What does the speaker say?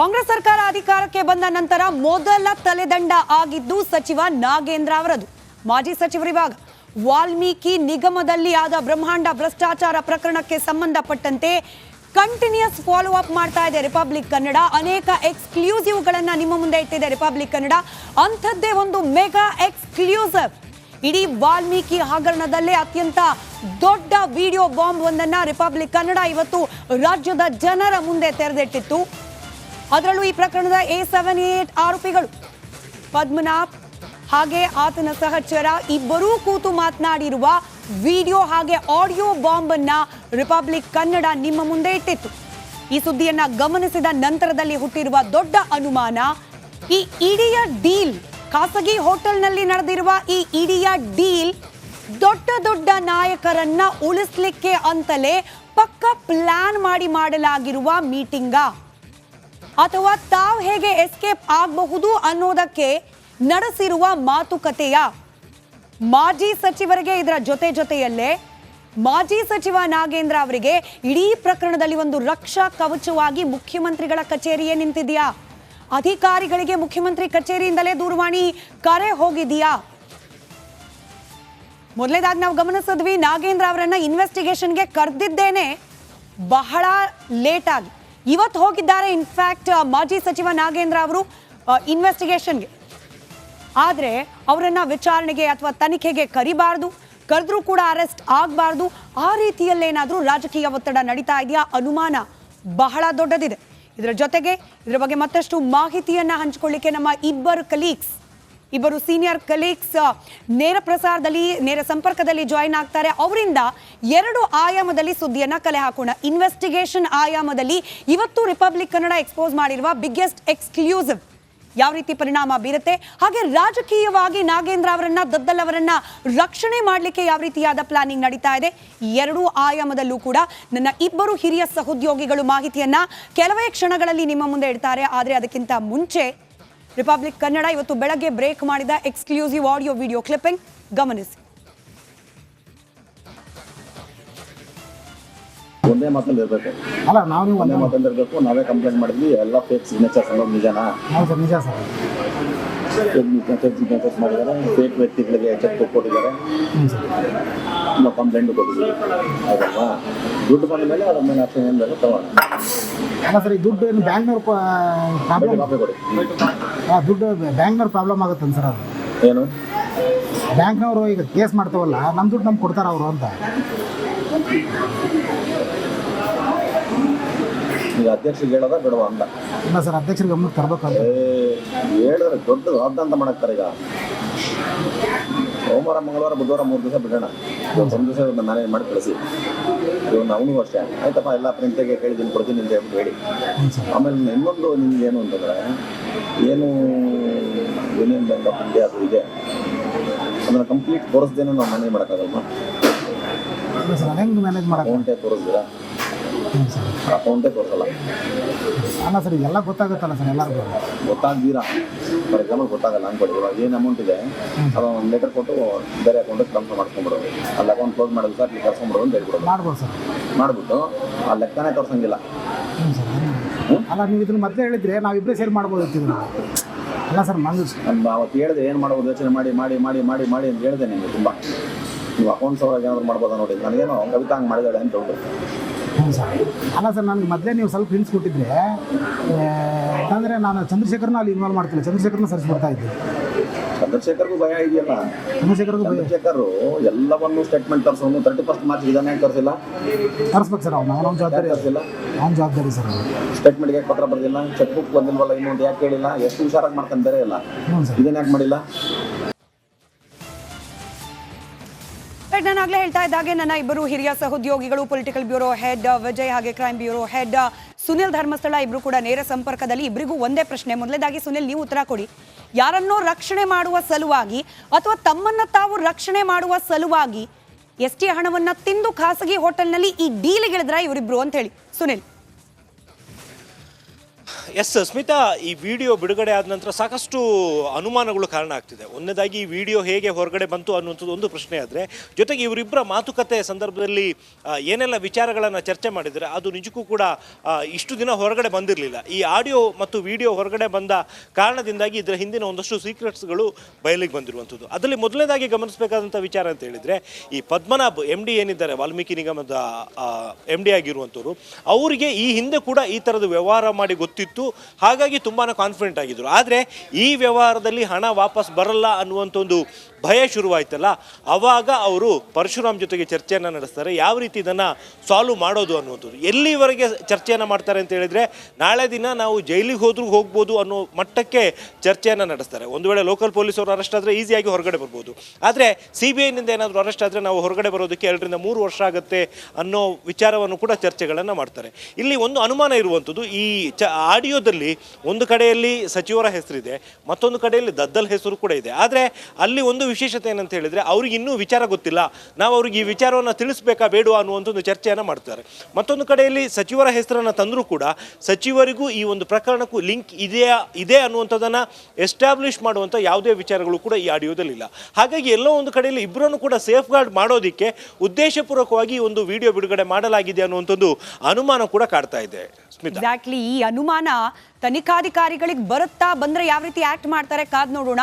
ಕಾಂಗ್ರೆಸ್ ಸರ್ಕಾರ ಅಧಿಕಾರಕ್ಕೆ ಬಂದ ನಂತರ ಮೊದಲ ತಲೆದಂಡ ಆಗಿದ್ದು ಸಚಿವ ನಾಗೇಂದ್ರ ಅವರದು. ಮಾಜಿ ಸಚಿವ ವಿಭಾಗ. ವಾಲ್ಮೀಕಿ ನಿಗಮದಲ್ಲಿ ಆದ ಬ್ರಹ್ಮಾಂಡ ಭ್ರಷ್ಟಾಚಾರ ಪ್ರಕರಣಕ್ಕೆ ಸಂಬಂಧಪಟ್ಟಂತೆ ಕಂಟಿನ್ಯೂಸ್ ಫಾಲೋ ಅಪ್ ಮಾಡ್ತಾ ಇದೆ ರಿಪಬ್ಲಿಕ್ ಕನ್ನಡ ಅನೇಕ ಎಕ್ಸ್ಕ್ಲೂಸಿವ್ಗಳನ್ನು ನಿಮ್ಮ ಮುಂದೆ ಇಟ್ಟಿದೆ ರಿಪಬ್ಲಿಕ್ ಕನ್ನಡ ಅಂಥದ್ದೇ ಒಂದು ಮೆಗಾ ಎಕ್ಸ್ಕ್ಲೂಸಿವ್ ಇಡೀ ವಾಲ್ಮೀಕಿ ಹಗರಣದಲ್ಲೇ ಅತ್ಯಂತ ದೊಡ್ಡ ವಿಡಿಯೋ ಬಾಂಬ್ ಒಂದನ್ನ ರಿಪಬ್ಲಿಕ್ ಕನ್ನಡ ಇವತ್ತು ರಾಜ್ಯದ ಜನರ ಮುಂದೆ ತೆರೆದಿಟ್ಟಿತ್ತು. ಅದರಲ್ಲೂ ಈ ಪ್ರಕರಣದ ಎ ಸೆವೆನ್ ಏಟ್ ಆರೋಪಿಗಳು. ಪದ್ಮನಾಭ್ ಹಾಗೆ ಆತನ ಸಹಚರ ಇಬ್ಬರೂ ಕೂತು ಮಾತನಾಡಿರುವ ವಿಡಿಯೋ ಹಾಗೆ ಆಡಿಯೋ ಬಾಂಬ್ ಅನ್ನ ರಿಪಬ್ಲಿಕ್ ಕನ್ನಡ ನಿಮ್ಮ ಮುಂದೆ ಇಟ್ಟಿತ್ತು. ಈ ಸುದ್ದಿಯನ್ನ ಗಮನಿಸಿದ ನಂತರದಲ್ಲಿ ಹುಟ್ಟಿರುವ ದೊಡ್ಡ ಅನುಮಾನ, ಈ ಇಡಿಯ ಡೀಲ್, ಖಾಸಗಿ ಹೋಟೆಲ್ನಲ್ಲಿ ನಡೆದಿರುವ ಈ ಇಡಿಯ ಡೀಲ್ ದೊಡ್ಡ ದೊಡ್ಡ ನಾಯಕರನ್ನ ಉಳಿಸ್ಲಿಕ್ಕೆ ಅಂತಲೇ ಪಕ್ಕ ಪ್ಲಾನ್ ಮಾಡಿ ಮಾಡಲಾಗಿರುವ ಮೀಟಿಂಗಾ? ಅಥವಾ ತಾವು ಹೇಗೆ ಎಸ್ಕೇಪ್ ಆಗಬಹುದು ಅನ್ನೋದಕ್ಕೆ ನಡೆಸಿರುವ ಮಾತುಕತೆಯ ಮಾಜಿ ಸಚಿವರಿಗೆ ಇದರ ಜೊತೆ ಜೊತೆಯಲ್ಲೇ ಮಾಜಿ ಸಚಿವ ನಾಗೇಂದ್ರ ಅವರಿಗೆ ಇಡೀ ಪ್ರಕರಣದಲ್ಲಿ ಒಂದು ರಕ್ಷಾ ಕವಚವಾಗಿ ಮುಖ್ಯಮಂತ್ರಿಗಳ ಕಚೇರಿಯೇ ನಿಂತಿದೆಯಾ? ಅಧಿಕಾರಿಗಳಿಗೆ ಮುಖ್ಯಮಂತ್ರಿ ಕಚೇರಿಯಿಂದಲೇ ದೂರವಾಣಿ ಕರೆ ಹೋಗಿದೆಯಾ? ಮೊದಲೇದಾಗಿ ನಾವು ಗಮನಿಸಿದ್ವಿ ನಾಗೇಂದ್ರ ಅವರನ್ನ ಇನ್ವೆಸ್ಟಿಗೇಷನ್ಗೆ ಕರೆದಿದ್ದೇನೆ. ಬಹಳ ಲೇಟಾಗಿ ಇವತ್ತು ಹೋಗಿದ್ದಾರೆ ಇನ್ಫ್ಯಾಕ್ಟ್ ಮಾಜಿ ಸಚಿವ ನಾಗೇಂದ್ರ ಅವರು ಇನ್ವೆಸ್ಟಿಗೇಷನ್ಗೆ ಆದರೆ ಅವರನ್ನ ವಿಚಾರಣೆಗೆ ಅಥವಾ ತನಿಖೆಗೆ ಕರಿಬಾರ್ದು, ಕರೆದ್ರೂ ಕೂಡ ಅರೆಸ್ಟ್ ಆಗಬಾರ್ದು. ಆ ರೀತಿಯಲ್ಲೇನಾದರೂ ರಾಜಕೀಯ ಒತ್ತಡ ನಡೀತಾ ಇದೆಯಾ? ಅನುಮಾನ ಬಹಳ ದೊಡ್ಡದಿದೆ. ಇದರ ಜೊತೆಗೆ ಇದರ ಬಗ್ಗೆ ಮತ್ತಷ್ಟು ಮಾಹಿತಿಯನ್ನು ಹಂಚಿಕೊಳ್ಳಿಕ್ಕೆ ನಮ್ಮ ಇಬ್ಬರು ಕಲೀಗ್ಸ್ ಇಬ್ಬರು ಸೀನಿಯರ್ ಕಲೀಗ್ಸ್ ನೇರ ಪ್ರಸಾರದಲ್ಲಿ, ನೇರ ಸಂಪರ್ಕದಲ್ಲಿ ಜಾಯಿನ್ ಆಗ್ತಾರೆ. ಅವರಿಂದ ಎರಡು ಆಯಾಮದಲ್ಲಿ ಸುದ್ದಿಯನ್ನ ಕಲೆ ಹಾಕೋಣ. ಇನ್ವೆಸ್ಟಿಗೇಷನ್ ಆಯಾಮದಲ್ಲಿ ಇವತ್ತು ರಿಪಬ್ಲಿಕ್ ಕನ್ನಡ ಎಕ್ಸ್ಪೋಸ್ ಮಾಡಿರುವ ಬಿಗ್ಗೆಸ್ಟ್ ಎಕ್ಸ್ಕ್ಲೂಸಿವ್ ಯಾವ ರೀತಿ ಪರಿಣಾಮ ಬೀರುತ್ತೆ? ಹಾಗೆ ರಾಜಕೀಯವಾಗಿ ನಾಗೇಂದ್ರ ಅವರನ್ನ, ದದ್ದಲ್ ಅವರನ್ನ ರಕ್ಷಣೆ ಮಾಡಲಿಕ್ಕೆ ಯಾವ ರೀತಿಯಾದ ಪ್ಲಾನಿಂಗ್ ನಡೀತಾ ಇದೆ? ಎರಡೂ ಆಯಾಮದಲ್ಲೂ ಕೂಡ ನನ್ನ ಇಬ್ಬರು ಹಿರಿಯ ಸಹೋದ್ಯೋಗಿಗಳು ಮಾಹಿತಿಯನ್ನ ಕೆಲವೇ ಕ್ಷಣಗಳಲ್ಲಿ ನಿಮ್ಮ ಮುಂದೆ ಇಡ್ತಾರೆ. ಆದರೆ ಅದಕ್ಕಿಂತ ಮುಂಚೆ ರಿಪಬ್ಲಿಕ್ ಕನ್ನಡ ಇವತ್ತು ಬೆಳಗ್ಗೆ ಬ್ರೇಕ್ ಮಾಡಿದ ಎಕ್ಸ್ಕ್ಲೂಸಿವ್ ಆಡಿಯೋ ವಿಡಿಯೋ ಕ್ಲಿಪ್ಪಿಂಗ್ ಗಮನಿಸಿ. ಒಂದೇ ಮಾತಲ್ಲಿ ಇರಬೇಕು. ಅಲ್ಲ ನಾವು ನೀವು ಒಂದೇ ಮಾತಲ್ಲಿ ಇರಬೇಕು ನಾವೇ ಕಂಪ್ಲೇಂಟ್ ಮಾಡಿದ್ವಿ ಎಲ್ಲ ಫೇಕ್ ಸಿಗ್ನೇಚರ್ಸ್ ಅನ್ನೋದು ನಿಜನಾ? ಹೌದು ಸರ್. ನಿಜ ಸರ್ ಸಿಗ್ನೇಚರ್ಸ್ ಮಾಡಿದ್ದಾರೆ ಫೇಕ್ ವ್ಯಕ್ತಿಗಳಿಗೆ ಚೆಕ್ ಕೊಟ್ಟಿದ್ದಾರೆ. ನಾವು ಕಂಪ್ಲೇಂಟ್ ಕೊಟ್ಟಿದ್ದೀವಿ. ಹೌದಲ್ವಾ ದುಡ್ಡು ಬಂದ ಮೇಲೆ ಅದ್ರ ಮೇಲೆ ಆಕ್ಷನ್ ಏನು ಬೇಕು ತಗೋಣ. ಅಲ್ಲ ಸರ್ ಈ ದುಡ್ಡು ಏನು ಬ್ಯಾಂಕ್ನವ್ರ ಪ್ರಾಬ್ಲಮ್ ಕೊಡಿ. ದುಡ್ಡು ಬ್ಯಾಂಕ್ನವ್ರ ಪ್ರಾಬ್ಲಮ್ ಆಗುತ್ತೆ ಸರ್ ಅದು? ಏನು? ಬ್ಯಾಂಕ್ನವರು ಈಗ ಕೇಸ್ ಮಾಡ್ತಾವಲ್ಲ ನಮ್ಮ ದುಡ್ಡು ನಮ್ಗೆ ಕೊಡ್ತಾರ ಅವರು ಅಂತ. ಈಗ ಅಧ್ಯಕ್ಷರಿಗೆ ಹೇಳೋದ ಬಿಡುವ ಅಂತ ಇಲ್ಲ ಸರ್ ಅಧ್ಯಕ್ಷರಿಗೆ ಗಮನಕ್ಕೆ ತರಬೇಕು ಅಂತ ಹೇಳಿದ್ರೆ ದೊಡ್ಡ ರಾದ್ದಾಂತ ಮಾಡಕ್ತಾರೆ ಈಗ. ಸೋಮವಾರ ಮಂಗಳವಾರ ಬುಧವಾರ ಮೂರು ದಿವಸ ಬಿಡೋಣ. ಒಂದು ದಿವಸ ನಾನೇ ಮಾಡಿ ಕಳಿಸಿ. ಇವನು ಅವನು ಅಷ್ಟೇ. ಆಯ್ತಪ್ಪ ಎಲ್ಲ ಪ್ರಿಂಟಿಗೆ ಕೇಳಿದ್ದೀನಿ ಕೊಡ್ತೀನಿ ಅಂತ ಹೇಳ್ಬಿಟ್ಟು ಹೇಳಿ. ಆಮೇಲೆ ಇನ್ನೊಂದು ನಿಮ್ಗೆ ಏನು ಅಂತಂದ್ರೆ ಏನು ಯೂನಿಯನ್ ಬ್ಯಾಂಕ್ ಆಫ್ ಇಂಡಿಯಾ ಅದು ಇದೆ. ಅದನ್ನ ಕಂಪ್ಲೀಟ್ ತೋರಿಸ್ದೇನೆ ನಾವು ಮ್ಯಾನೇಜ್ ಮಾಡೋಕ್ಕಾಗಲ್ವಾ? ಮ್ಯಾನೇಜ್ ಮಾಡೋದು ಅಕೌಂಟೇ ತೋರಿಸ್ತೀರಾ ಅಕೌಂಟೇ ತೋರಿಸಲ್ಲ ಅಲ್ಲ ಸರ್ ಎಲ್ಲ ಗೊತ್ತಾಗುತ್ತಲ್ಲ ಸರ್ ಎಲ್ಲರಿಗೂ? ಗೊತ್ತಾಗ್ದೀರಾ. ಫಾರ್ ಎಕ್ಸಾಂಪಲ್ ಗೊತ್ತಾಗಲ್ಲ ಅನ್ಕೊಡಿ ಇವಾಗ ಏನು ಅಮೌಂಟ್ ಇದೆ? ಅದು ಒಂದು ಲೆಟರ್ ಕೊಟ್ಟು ಬೇರೆ ಅಕೌಂಟಿಗೆ ಟ್ರಾನ್ಸ್ಫರ್ ಮಾಡ್ಕೊಂಡ್ಬಿಡೋದು. ಅಲ್ಲಿ ಅಕೌಂಟ್ ಕ್ಲೋಸ್ ಮಾಡೋದು ಸರ್ ನೀವು ಕರ್ಸ್ಕೊಂಡ್ಬಿಡೋದು ಅಂತ ಹೇಳ್ಬಿಡೋದು. ಮಾಡ್ಬೋದು ಸರ್. ಮಾಡಿಬಿಟ್ಟು ಆ ಲೆಕ್ಕನೇ ತೋರ್ಸಂಗಿಲ್ಲ. ಹ್ಞೂ ಸರ್ ಅಲ್ಲ ನೀವು ಇದನ್ನ ಮೊದಲೇ ಹೇಳಿದ್ರೆ ನಾವಿಬ್ಬರೇ ಸೇರಿ ಮಾಡ್ಬೋದು ಇದನ್ನ ಅಲ್ಲ ಸರ್ ನಾನು ಅವತ್ತು ಹೇಳಿದೆ ಏನು ಮಾಡ್ಬೋದು ಯೋಚನೆ ಮಾಡಿ ಮಾಡಿ ಮಾಡಿ ಮಾಡಿ ಮಾಡಿ ಅಂತ ಹೇಳಿದೆ ನಿಮಗೆ ತುಂಬ. ನೀವು ಅಕೌಂಟ್ಸ್ ಒಳಗೆ ಏನಾದ್ರು ಮಾಡ್ಬೋದಾ ನೋಡಿ? ನನಗೇನೋ ಕವಿತಾ ಹಂಗೆ ಮಾಡಿದಾಳೆ ಅಂತ ಹೇಳ್ಬೋದು ಹ್ಞೂ ಸರ್ ಅಲ್ಲ ಸರ್ ನನಗೆ ಮೊದಲೇ ನೀವು ಸ್ವಲ್ಪ ಹಿಂಟ್ಸ್ ಕೊಟ್ಟಿದ್ರೆ ಯಾಕಂದರೆ ನಾನು ಚಂದ್ರಶೇಖರ್ನ ಅಲ್ಲಿ ಇನ್ವಾಲ್ವ್ ಮಾಡ್ತೀನಿ ಚಂದ್ರಶೇಖರ್ನ ಸರ್ಚ್ ಮಾಡ್ತಾ ಇದ್ದೆ. ಚಂದ್ರಶೇಖರ್ಗೂ ಭಯ ಇದೆಯಲ್ಲ? ಚಂದ್ರಶೇಖರ್ಗೂ ಭಯ. ಚಂದ್ರಶೇಖರ್ ಎಲ್ಲವನ್ನೂ ಸ್ಟೇಟ್ಮೆಂಟ್ ತರಿಸೋನು ತರ್ಟಿ ಫಸ್ಟ್ ಮಾರ್ಚ್ ಇದನ್ನೇ ತರಿಸಿಲ್ಲ. ತರಿಸ್ಬೇಕು ಸರ್ ಅವ್ನು. ಅವ್ನ ಜವಾಬ್ದಾರಿ. ತರಿಸಿಲ್ಲ. ಅವ್ನ ಜವಾಬ್ದಾರಿ ಸರ್ ಸ್ಟೇಟ್ಮೆಂಟ್ ಸ್ಟೇಟ್ಮೆಂಟ್ಗೆ ಯಾಕೆ ಪತ್ರ ಬರೆದಿಲ್ಲ? ಚೆಕ್ ಬುಕ್ ಬಂದಿಲ್ವಲ್ಲ ಇನ್ನೊಂದು ಯಾಕೆ ಹೇಳಿಲ್ಲ ಎಷ್ಟು ಹುಷಾರಾಗಿ ಮಾಡ್ತಾನೆ ಬೇರೆ ಇಲ್ಲ ಇದನ್ನ ಯಾಕೆ ಮಾಡಿಲ್ಲ? ಬಟ್ ನಾನು ಆಗ್ಲೇ ಹೇಳ್ತಾ ಇದ್ದಾಗೆ ನನ್ನ ಇಬ್ಬರು ಹಿರಿಯ ಸಹೋದ್ಯೋಗಿಗಳು ಪೊಲಿಟಿಕಲ್ ಬ್ಯೂರೋ ಹೆಡ್ ವಿಜಯ್ ಹಾಗೆ crime bureau head Sunil Dharmasthala ಇಬ್ರು ಕೂಡ ನೇರ ಸಂಪರ್ಕದಲ್ಲಿ ಇಬ್ಬರಿಗೂ ಒಂದೇ ಪ್ರಶ್ನೆ. ಮೊದಲೇದಾಗಿ ಸುನಿಲ್, ನೀವು ಉತ್ತರ ಕೊಡಿ. ಯಾರನ್ನೋ ರಕ್ಷಣೆ ಮಾಡುವ ಸಲುವಾಗಿ ಅಥವಾ ತಮ್ಮನ್ನ ತಾವು ರಕ್ಷಣೆ ಮಾಡುವ ಸಲುವಾಗಿ ಎಸ್ ಟಿ ಹಣವನ್ನ ತಿಂದು ಖಾಸಗಿ ಹೋಟೆಲ್ನಲ್ಲಿ ಈ ಡೀಲ್ಗಿಳಿದ್ರ ಇವರಿಬ್ರು ಅಂತ ಹೇಳಿ. ಸುನಿಲ್. ಎಸ್, ಸ್ಮಿತಾ, ಈ ವಿಡಿಯೋ ಬಿಡುಗಡೆ ಆದ ನಂತರ ಸಾಕಷ್ಟು ಅನುಮಾನಗಳು ಕಾರಣ ಆಗ್ತಿದೆ. ಒಂದನೇದಾಗಿ ಈ ವಿಡಿಯೋ ಹೇಗೆ ಹೊರಗಡೆ ಬಂತು ಅನ್ನುವಂಥದ್ದು ಒಂದು ಪ್ರಶ್ನೆ ಆದರೆ, ಜೊತೆಗೆ ಇವರಿಬ್ಬರ ಮಾತುಕತೆ ಸಂದರ್ಭದಲ್ಲಿ ಏನೆಲ್ಲ ವಿಚಾರಗಳನ್ನು ಚರ್ಚೆ ಮಾಡಿದರೆ ಅದು ನಿಜಕ್ಕೂ ಕೂಡ ಇಷ್ಟು ದಿನ ಹೊರಗಡೆ ಬಂದಿರಲಿಲ್ಲ. ಈ ಆಡಿಯೋ ಮತ್ತು ವಿಡಿಯೋ ಹೊರಗಡೆ ಬಂದ ಕಾರಣದಿಂದಾಗಿ ಇದರ ಹಿಂದಿನ ಒಂದಷ್ಟು ಸೀಕ್ರೆಟ್ಸ್ಗಳು ಬಯಲಿಗೆ ಬಂದಿರುವಂಥದ್ದು. ಅದರಲ್ಲಿ ಮೊದಲನೇದಾಗಿ ಗಮನಿಸಬೇಕಾದಂಥ ವಿಚಾರ ಅಂತ ಹೇಳಿದರೆ, ಈ ಪದ್ಮನಾಭ್ ಎಂ ಡಿ ಏನಿದ್ದಾರೆ, ವಾಲ್ಮೀಕಿ ನಿಗಮದ ಎಂ ಡಿ ಆಗಿರುವಂಥವ್ರು, ಅವರಿಗೆ ಈ ಹಿಂದೆ ಕೂಡ ಈ ಥರದ ವ್ಯವಹಾರ ಮಾಡಿ ಗೊತ್ತಿತ್ತು. ಹಾಗಾಗಿ ತುಂಬಾ ಕಾನ್ಫಿಡೆಂಟ್ ಆಗಿದ್ರು. ಆದರೆ ಈ ವ್ಯವಹಾರದಲ್ಲಿ ಹಣ ವಾಪಸ್ ಬರಲ್ಲ ಅನ್ನುವಂಥ ಒಂದು ಭಯ ಶುರುವಾಯ್ತಲ್ಲ. ಆವಾಗ ಅವರು ಪರಶುರಾಮ್ ಜೊತೆಗೆ ಚರ್ಚೆಯನ್ನು ನಡೆಸ್ತಾರೆ. ಯಾವ ರೀತಿ ಇದನ್ನು ಸಾಲ್ವ್ ಮಾಡೋದು ಅನ್ನುವಂಥದ್ದು ಎಲ್ಲಿವರೆಗೆ ಚರ್ಚೆಯನ್ನು ಮಾಡ್ತಾರೆ ಅಂತ ಹೇಳಿದರೆ, ನಾಳೆ ದಿನ ನಾವು ಜೈಲಿಗೆ ಹೋದ್ರೂ ಹೋಗ್ಬೋದು ಅನ್ನೋ ಮಟ್ಟಕ್ಕೆ ಚರ್ಚೆಯನ್ನು ನಡೆಸ್ತಾರೆ. ಒಂದು ವೇಳೆ ಲೋಕಲ್ ಪೊಲೀಸರು ಅರೆಸ್ಟ್ ಆದರೆ ಈಸಿಯಾಗಿ ಹೊರಗಡೆ ಬರ್ಬೋದು. ಆದರೆ ಸಿ ಬಿ ಐನಿಂದ ಏನಾದರೂ ಅರೆಸ್ಟ್ ಆದರೆ ನಾವು ಹೊರಗಡೆ ಬರೋದಕ್ಕೆ ಎರಡರಿಂದ ಮೂರು ವರ್ಷ ಆಗುತ್ತೆ ಅನ್ನೋ ವಿಚಾರವನ್ನು ಕೂಡ ಚರ್ಚೆಗಳನ್ನು ಮಾಡ್ತಾರೆ. ಇಲ್ಲಿ ಒಂದು ಅನುಮಾನ ಇರುವಂಥದ್ದು, ಈ ಚ ಆಡಿಯೋದಲ್ಲಿ ಒಂದು ಕಡೆಯಲ್ಲಿ ಸಚಿವರ ಹೆಸರಿದೆ, ಮತ್ತೊಂದು ಕಡೆಯಲ್ಲಿ ದದ್ದಲ್ ಹೆಸರು ಕೂಡ ಇದೆ. ಆದರೆ ಅಲ್ಲಿ ಒಂದು ವಿಶೇಷತೆ ಏನಂತ ಹೇಳಿದರೆ ಅವ್ರಿಗೆ ಇನ್ನೂ ವಿಚಾರ ಗೊತ್ತಿಲ್ಲ. ನಾವು ಅವ್ರಿಗೆ ಈ ವಿಚಾರವನ್ನು ತಿಳಿಸ್ಬೇಕಾ ಬೇಡವಾ ಅನ್ನುವಂಥ ಒಂದು ಚರ್ಚೆಯನ್ನು ಮಾಡ್ತಾರೆ. ಮತ್ತೊಂದು ಕಡೆಯಲ್ಲಿ ಸಚಿವರ ಹೆಸರನ್ನು ತಂದರೂ ಕೂಡ ಸಚಿವರಿಗೂ ಈ ಒಂದು ಪ್ರಕರಣಕ್ಕೂ ಲಿಂಕ್ ಇದೆಯಾ, ಇದೆ ಅನ್ನುವಂಥದ್ದನ್ನು ಎಸ್ಟಾಬ್ಲಿಷ್ ಮಾಡುವಂಥ ಯಾವುದೇ ವಿಚಾರಗಳು ಕೂಡ ಈ ಆಡಿಯೋದಲ್ಲಿಲ್ಲ ಹಾಗಾಗಿ ಎಲ್ಲೋ ಒಂದು ಕಡೆಯಲ್ಲಿ ಇಬ್ಬರನ್ನು ಕೂಡ ಸೇಫ್ ಗಾರ್ಡ್ ಮಾಡೋದಕ್ಕೆ ಉದ್ದೇಶಪೂರ್ವಕವಾಗಿ ಒಂದು ವಿಡಿಯೋ ಬಿಡುಗಡೆ ಮಾಡಲಾಗಿದೆ ಅನ್ನುವಂಥದ್ದು ಅನುಮಾನ ಕೂಡ ಕಾಡ್ತಾ ಇದೆ. ಎಕ್ಸಾಕ್ಟ್ಲಿ ಈ ಅನುಮಾನ ತನಿಖಾಧಿಕಾರಿಗಳಿಗೆ ಬರುತ್ತಾ ಬಂದ್ರೆ ಯಾವ ರೀತಿ ಆಕ್ಟ್ ಮಾಡ್ತಾರೆ ಕಾದ್ ನೋಡೋಣ.